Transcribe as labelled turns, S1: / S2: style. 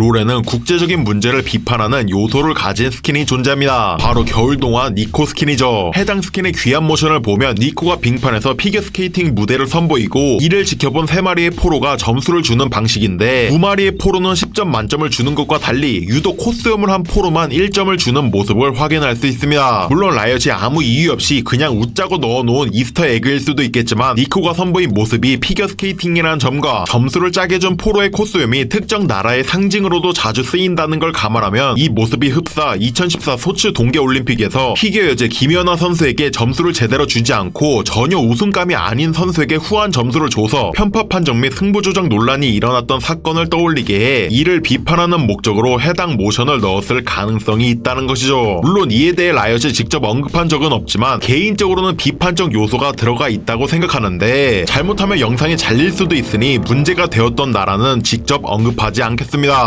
S1: 롤에는 국제적인 문제를 비판하는 요소를 가진 스킨이 존재합니다. 바로 겨울 동안 니코 스킨이죠. 해당 스킨의 귀한 모션을 보면 니코가 빙판에서 피겨스케이팅 무대를 선보이고 이를 지켜본 3마리의 포로가 점수를 주는 방식인데 2마리의 포로는 10점 만점을 주는 것과 달리 유독 코스염을 한 포로만 1점을 주는 모습을 확인할 수 있습니다. 물론 라이엇이 아무 이유 없이 그냥 웃자고 넣어놓은 이스터 에그일 수도 있겠지만 니코가 선보인 모습이 피겨스케이팅이라는 점과 점수를 짜게 준 포로의 코스염이 특정 나라의 상징 으로도 자주 쓰인다는 걸 감안하면 이 모습이 흡사 2014 소치 동계올림픽에서 피겨 여제 김연아 선수에게 점수를 제대로 주지 않고 전혀 우승감이 아닌 선수에게 후한 점수를 줘서 편파 판정 및 승부 조정 논란이 일어났던 사건을 떠올리게 해 이를 비판하는 목적으로 해당 모션을 넣었을 가능성이 있다는 것이죠. 물론 이에 대해 라이엇이 직접 언급한 적은 없지만 개인적으로는 비판적 요소가 들어가 있다고 생각하는데 잘못하면 영상이 잘릴 수도 있으니 문제가 되었던 나라는 직접 언급하지 않겠습니다.